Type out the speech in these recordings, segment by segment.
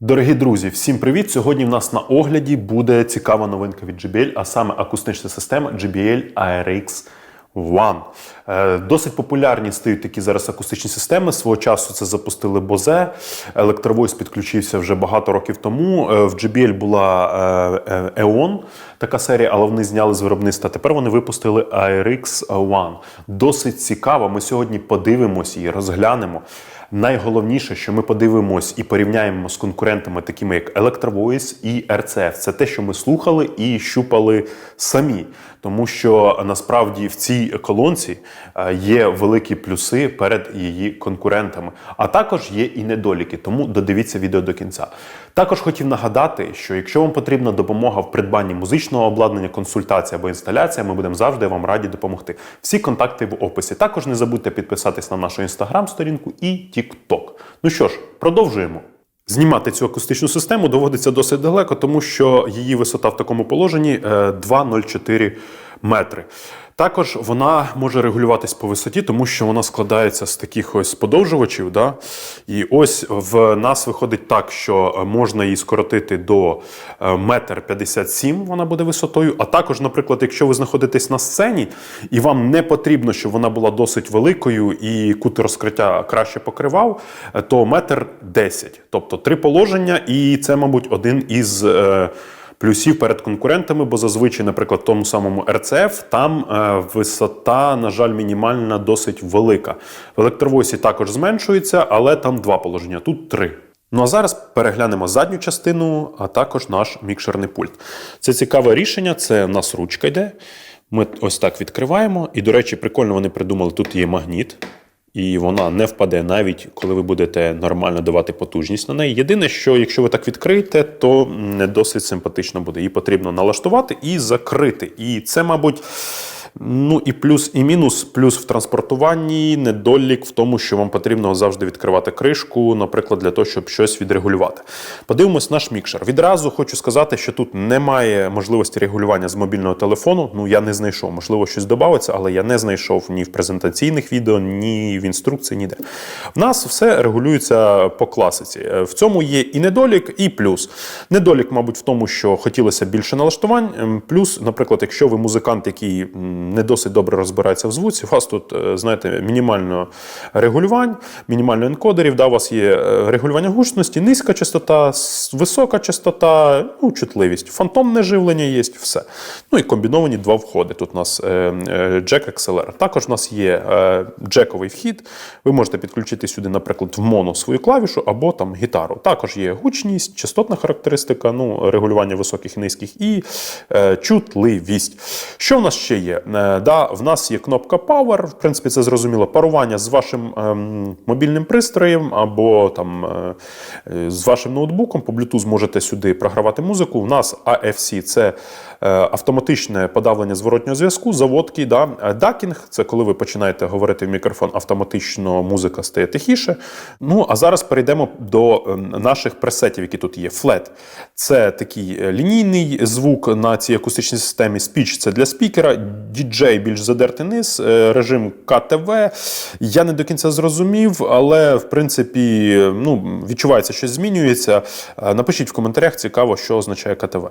Дорогі друзі, всім привіт! Сьогодні в нас на огляді буде цікава новинка від JBL, а саме акустична система JBL ARX One. Е, Досить популярні стають такі зараз акустичні системи. Свого часу це запустили Bose. Електровойс підключився вже багато років тому. Е, В JBL була е, EON, така серія, але вони зняли з виробництва. Тепер вони випустили ARX One. Досить цікаво. Ми сьогодні подивимось і розглянемо. Найголовніше, що ми подивимось і порівняємо з конкурентами, такими як Electrovoice і RCF. Це те, що ми слухали і щупали самі. Тому що насправді в цій колонці е, є великі плюси перед її конкурентами, а також є і недоліки. Тому додивіться відео до кінця. Також хотів нагадати, що якщо вам потрібна допомога в придбанні музичного обладнання, консультація або інсталяція, ми будемо завжди вам раді допомогти. Всі контакти в описі. Також не забудьте підписатись на нашу інстаграм-сторінку і TikTok. Ну що ж, продовжуємо. Знімати цю акустичну систему доводиться досить далеко, тому що її висота в такому положенні е, 2,04 метри. Також вона може регулюватись по висоті, тому що вона складається з таких ось подовжувачів. Да? І ось в нас виходить так, що можна її скоротити до е, метр 57, вона буде висотою. А також, наприклад, якщо ви знаходитесь на сцені і вам не потрібно, щоб вона була досить великою і кут розкриття краще покривав, е, то метр 10. Тобто три положення, і це, мабуть, один із. Плюсів перед конкурентами, бо зазвичай, наприклад, в тому самому RCF, там е, висота, на жаль, мінімальна, досить велика. В електровойсі також зменшується, але там два положення, тут три. Ну а зараз переглянемо задню частину, а також наш мікшерний пульт. Це цікаве рішення, це в нас ручка йде. Ми ось так відкриваємо. І, до речі, прикольно вони придумали, тут є магніт. І вона не впаде навіть коли ви будете нормально давати потужність на неї. Єдине, що якщо ви так відкриєте, то не досить симпатично буде. Її потрібно налаштувати і закрити. І це, мабуть. Ну і плюс і мінус, плюс в транспортуванні, недолік в тому, що вам потрібно завжди відкривати кришку, наприклад, для того, щоб щось відрегулювати. Подивимось наш мікшер. Відразу хочу сказати, що тут немає можливості регулювання з мобільного телефону. Ну я не знайшов. Можливо, щось додається, але я не знайшов ні в презентаційних відео, ні в інструкції, ніде. В нас все регулюється по класиці. Е, В цьому є і недолік, і плюс. Недолік, мабуть, в тому, що хотілося більше налаштувань. Ем, Плюс, наприклад, якщо ви музикант, який не досить добре розбирається в звуці, у вас тут, е, знаєте, мінімально регулювань, мінімально енкодерів, да, у вас є е, регулювання гучності, низька частота, висока частота, ну, чутливість, фантомне живлення є, все. Ну і комбіновані два входи. Тут у нас е, джек XLR. Також у нас є джековий вхід. Ви можете підключити сюди, наприклад, в моно свою клавішу або там гітару. Також є гучність, частотна характеристика, ну, регулювання високих і низьких і чутливість. Що в нас ще є? Е, да, в нас є кнопка Power, в принципі, це зрозуміло. Парування з вашим ем, мобільним пристроєм або там, е, е, з вашим ноутбуком. По Bluetooth можете сюди програвати музику. У нас AFC це автоматичне подавлення зворотнього зв'язку, заводки. Да? Е, Дакінг це коли ви починаєте говорити в мікрофон, автоматично музика стає тихіше. Ну а зараз перейдемо до ем, наших пресетів, які тут є. Flat це такий е, лінійний звук на цій акустичній системі. Speech – це для спікера, DJ більш задертий низ, е, режим КТВ. Я не до кінця зрозумів, але в принципі ну, відчувається, що змінюється. Е, Напишіть в коментарях, цікаво, що означає КТВ.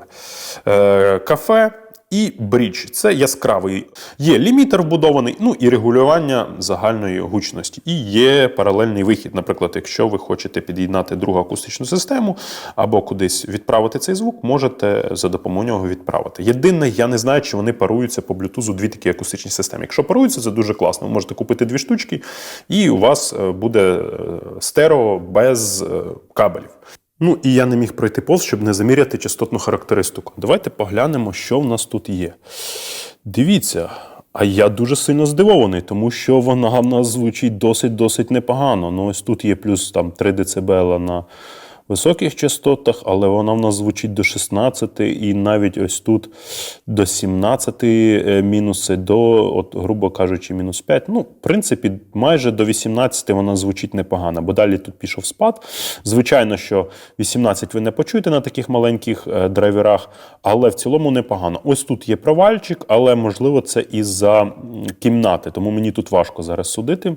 Кафе. І брідж це яскравий. Є лімітер вбудований, ну і регулювання загальної гучності. І є паралельний вихід. Наприклад, якщо ви хочете під'єднати другу акустичну систему або кудись відправити цей звук, можете за допомогою нього відправити. Єдине, я не знаю, чи вони паруються по Bluetooth дві такі акустичні системи. Якщо паруються, це дуже класно. Ви можете купити дві штучки, і у вас е, буде е, стерео без е, кабелів. Ну і я не міг пройти повз, щоб не заміряти частотну характеристику. Давайте поглянемо, що в нас тут є. Дивіться, а я дуже сильно здивований, тому що вона в нас звучить досить-досить непогано. Ну, ось тут є плюс там 3 дБ на високих частотах, але вона в нас звучить до 16 і навіть ось тут до 17 е, мінуси, до, от, грубо кажучи, мінус 5. Ну, в принципі, майже до 18 вона звучить непогано, бо далі тут пішов спад. Звичайно, що 18 ви не почуєте на таких маленьких е, драйверах, але в цілому непогано. Ось тут є провальчик, але можливо це із-за кімнати, тому мені тут важко зараз судити.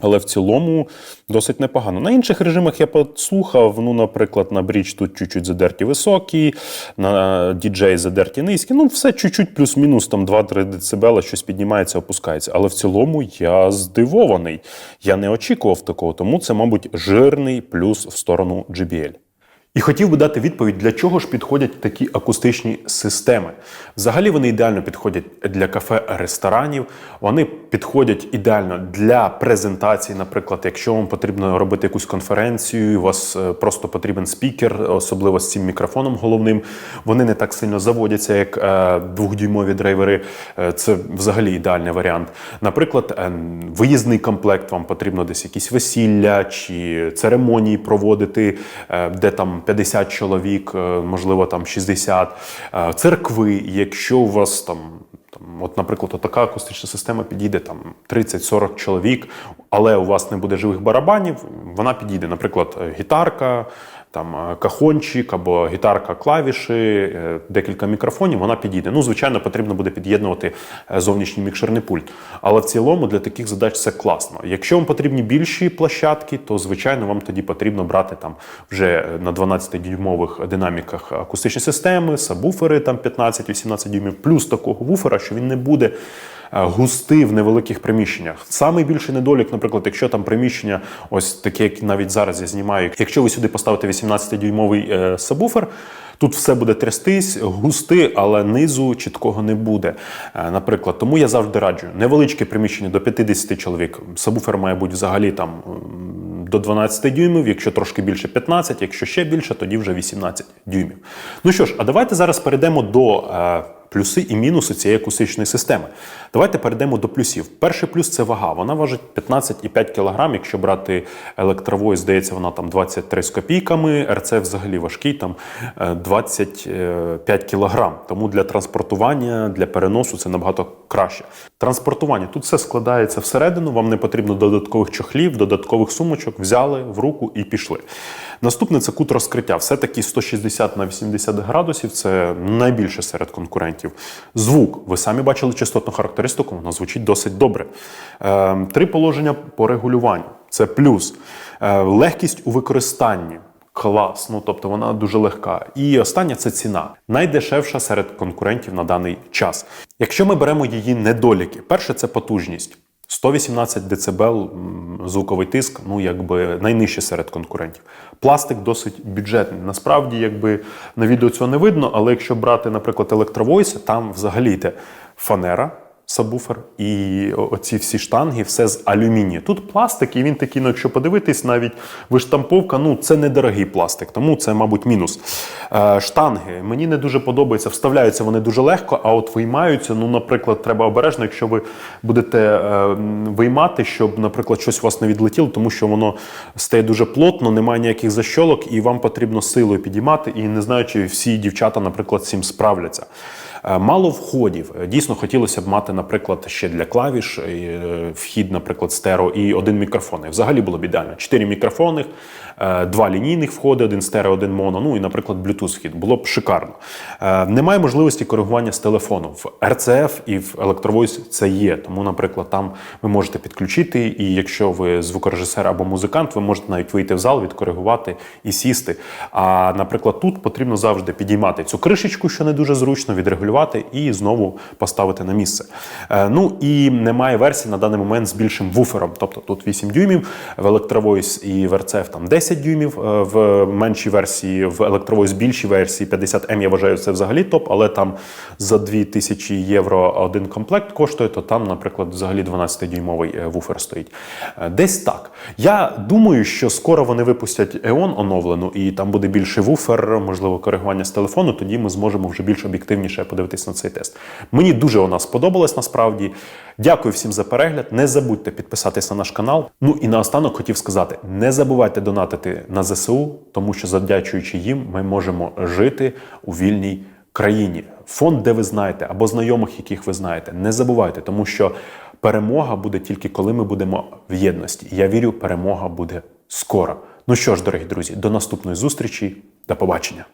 Але в цілому досить непогано. На інших режимах я послухав. Ну, наприклад, на бріч тут чуть-чуть задерті високі, на DJ задерті низькі. Ну, все чуть-чуть плюс-мінус, там 2-3 дБ, щось піднімається, опускається. Але в цілому я здивований. Я не очікував такого, тому це, мабуть, жирний плюс в сторону JBL. І хотів би дати відповідь, для чого ж підходять такі акустичні системи. Взагалі вони ідеально підходять для кафе ресторанів. Вони підходять ідеально для презентації. Наприклад, якщо вам потрібно робити якусь конференцію, у вас е, просто потрібен спікер, особливо з цим мікрофоном головним. Вони не так сильно заводяться, як е, двохдюймові драйвери. Е, Це взагалі ідеальний варіант. Наприклад, виїзний комплект вам потрібно десь якісь весілля чи церемонії проводити, де там 50 чоловік, е, можливо, там 60, е, церкви, якщо у вас там. От, наприклад, така акустична система підійде там 30-40 чоловік, але у вас не буде живих барабанів, вона підійде, наприклад, гітарка, там е, кахончик або гітарка, клавіші, е, декілька мікрофонів, вона підійде. Ну, звичайно, потрібно буде під'єднувати е, зовнішній мікшерний пульт. Але в цілому для таких задач це класно. Якщо вам потрібні більші площадки, то звичайно вам тоді потрібно брати там вже на 12-дюймових динаміках акустичні системи, сабвуфери там 15-18 дюймів, плюс такого вуфера, що він не буде. Е, Густий в невеликих приміщеннях. Самий більший недолік, наприклад, якщо там приміщення, ось таке, як навіть зараз я знімаю. Якщо ви сюди поставите 18-дюймовий е, сабвуфер, Тут все буде трястись, густи, але низу чіткого не буде. Е, Наприклад, тому я завжди раджу невеличке приміщення до 50 чоловік. Сабвуфер має бути взагалі там до 12 дюймів, якщо трошки більше 15, якщо ще більше, тоді вже 18 дюймів. Ну що ж, а давайте зараз перейдемо до. Е, Плюси і мінуси цієї акустичної системи. Давайте перейдемо до плюсів. Перший плюс це вага. Вона важить 15,5 кг. Якщо брати електровой, здається, вона там 23 з копійками. РЦ взагалі важкий, там е, 25 кг. Тому для транспортування, для переносу це набагато краще. Транспортування тут все складається всередину. Вам не потрібно додаткових чохлів, додаткових сумочок. Взяли в руку і пішли. Наступне це кут розкриття. Все-таки 160 на 80 градусів це найбільше серед конкурентів. Звук. Ви самі бачили частотну характеристику, вона звучить досить добре. Е, Три положення по регулюванню. Це плюс. Е, Легкість у використанні. Клас, ну тобто вона дуже легка. І останнє це ціна. Найдешевша серед конкурентів на даний час. Якщо ми беремо її недоліки, перше це потужність. 118 дБ звуковий тиск, ну якби найнижче серед конкурентів. Пластик досить бюджетний. Насправді, якби на відео цього не видно, але якщо брати, наприклад, електровойс, там взагалі йде фанера. Сабвуфер і оці всі штанги, все з алюмінію. Тут пластик, і він такий, ну якщо подивитись, навіть виштамповка, ну це недорогий пластик, тому це, мабуть, мінус. Е, штанги мені не дуже подобається, вставляються вони дуже легко, а от виймаються. Ну, наприклад, треба обережно, якщо ви будете е, виймати, щоб, наприклад, щось у вас не відлетіло, тому що воно стає дуже плотно, немає ніяких защолок, і вам потрібно силою підіймати. І не знаю, чи всі дівчата, наприклад, з цим справляться. Е, Мало входів. Е, Дійсно, хотілося б мати, наприклад, ще для клавіш е, вхід, наприклад, стерео і один мікрофон. І Взагалі було б ідеально. Чотири мікрофони, два лінійних входи, один стерео, один моно. Ну і, наприклад, Bluetooth вхід. Було б шикарно. Е, Немає можливості коригування з телефону. В RCF і в Electrovoice це є. Тому, наприклад, там ви можете підключити, і якщо ви звукорежисер або музикант, ви можете навіть вийти в зал, відкоригувати і сісти. А, наприклад, тут потрібно завжди підіймати цю кришечку, що не дуже зручно, відрегулювати і знову поставити на місце. Е, Ну і немає версії на даний момент з більшим вуфером. Тобто тут 8 дюймів, в Electrovoice і в RCF там 10 дюймів, е, в меншій версії, в Electrovoice більшій версії 50М, я вважаю, це взагалі топ, але там за 2000 євро один комплект коштує, то там, наприклад, взагалі 12-дюймовий е, вуфер стоїть. Е, Десь так. Я думаю, що скоро вони випустять EON оновлену, і там буде більший вуфер, можливо, коригування з телефону. Тоді ми зможемо вже більш об'єктивніше подивитись на цей тест. Мені дуже вона сподобалась насправді. Дякую всім за перегляд. Не забудьте підписатись на наш канал. Ну і наостанок хотів сказати: не забувайте донатити на ЗСУ, тому що завдячуючи їм, ми можемо жити у вільній країні. Фонд, де ви знаєте, або знайомих, яких ви знаєте, не забувайте, тому що перемога буде тільки коли ми будемо в єдності. Я вірю, перемога буде скоро. Ну що ж, дорогі друзі, до наступної зустрічі. До побачення.